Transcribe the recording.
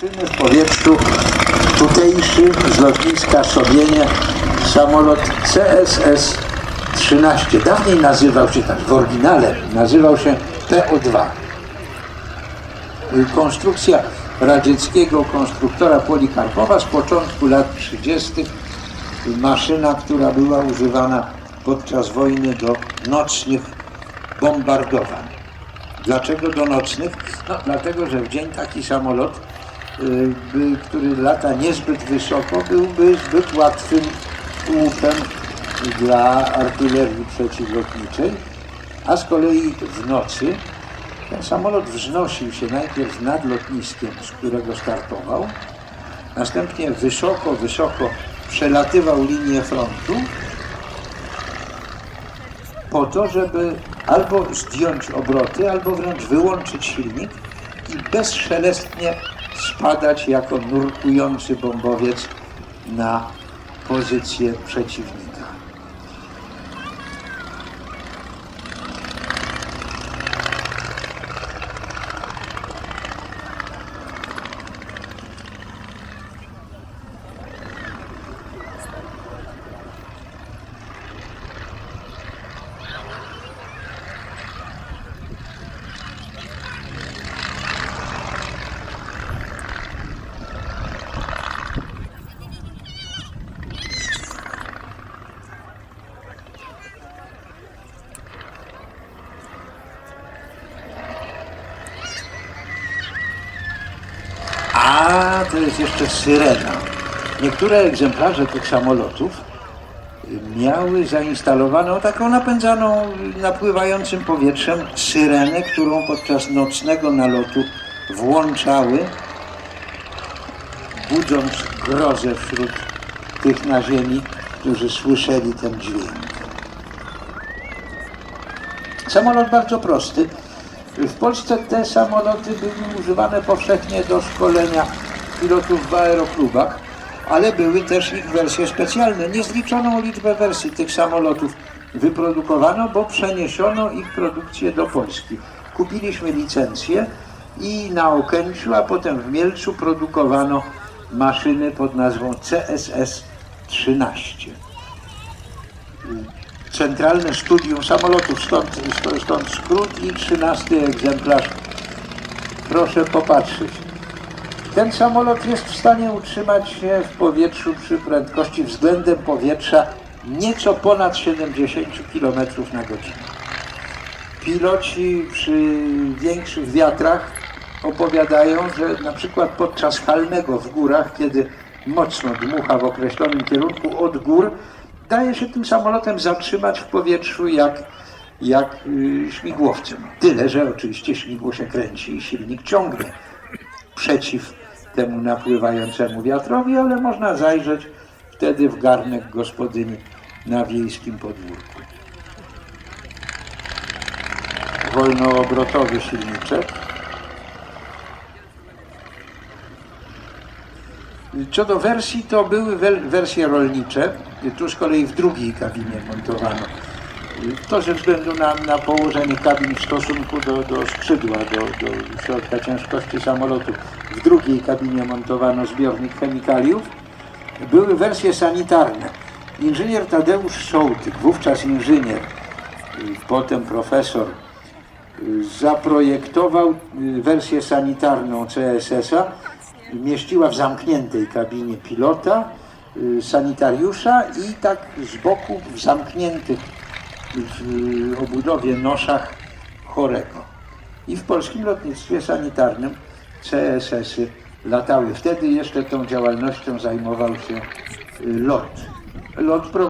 Czyny w powietrzu tutejszy z lotniska Sobienie samolot CSS-13. Dawniej nazywał się tak, w oryginale nazywał się PO-2. Konstrukcja radzieckiego konstruktora Polikarpowa z początku lat 30. Maszyna, która była używana podczas wojny do nocnych bombardowań. Dlaczego do nocnych? No, dlatego, że w dzień taki samolot, który lata niezbyt wysoko, byłby zbyt łatwym łupem dla artylerii przeciwlotniczej, a z kolei w nocy ten samolot wznosił się najpierw nad lotniskiem, z którego startował, następnie wysoko, wysoko przelatywał linię frontu, po to, żeby albo zdjąć obroty, albo wręcz wyłączyć silnik i bezszelestnie spadać jako nurkujący bombowiec na pozycję przeciwnika. A to jest jeszcze syrena. Niektóre egzemplarze tych samolotów miały zainstalowaną taką napędzaną napływającym powietrzem syrenę, którą podczas nocnego nalotu włączały, budząc grozę wśród tych na ziemi, którzy słyszeli ten dźwięk. Samolot bardzo prosty. W Polsce te samoloty były używane powszechnie do szkolenia pilotów w aeroklubach, ale były też ich wersje specjalne. Niezliczoną liczbę wersji tych samolotów wyprodukowano, bo przeniesiono ich produkcję do Polski. Kupiliśmy licencję i na Okęciu, a potem w Mielcu produkowano maszyny pod nazwą CSS-13 centralne studium samolotów, stąd, stąd, skrót i trzynasty egzemplarz. Proszę popatrzeć. Ten samolot jest w stanie utrzymać się w powietrzu przy prędkości względem powietrza nieco ponad 70 km na godzinę. Piloci przy większych wiatrach opowiadają, że na przykład podczas halnego w górach, kiedy mocno dmucha w określonym kierunku od gór, daje się tym samolotem zatrzymać w powietrzu jak, jak y, śmigłowcem. Tyle, że oczywiście śmigło się kręci i silnik ciągnie przeciw temu napływającemu wiatrowi, ale można zajrzeć wtedy w garnek gospodyni na wiejskim podwórku. Wolnoobrotowy silniczek. Co do wersji, to były wersje rolnicze, tu z kolei w drugiej kabinie montowano. To ze względu na, na położenie kabin w stosunku do, do skrzydła, do, do środka ciężkości samolotu. W drugiej kabinie montowano zbiornik chemikaliów. Były wersje sanitarne. Inżynier Tadeusz Sołtyk, wówczas inżynier, y, potem profesor, y, zaprojektował y, wersję sanitarną CSS-a, mieściła w zamkniętej kabinie pilota, sanitariusza i tak z boku w zamkniętych w obudowie noszach chorego. I w polskim lotnictwie sanitarnym CSS-y latały. Wtedy jeszcze tą działalnością zajmował się y, LOT. LOT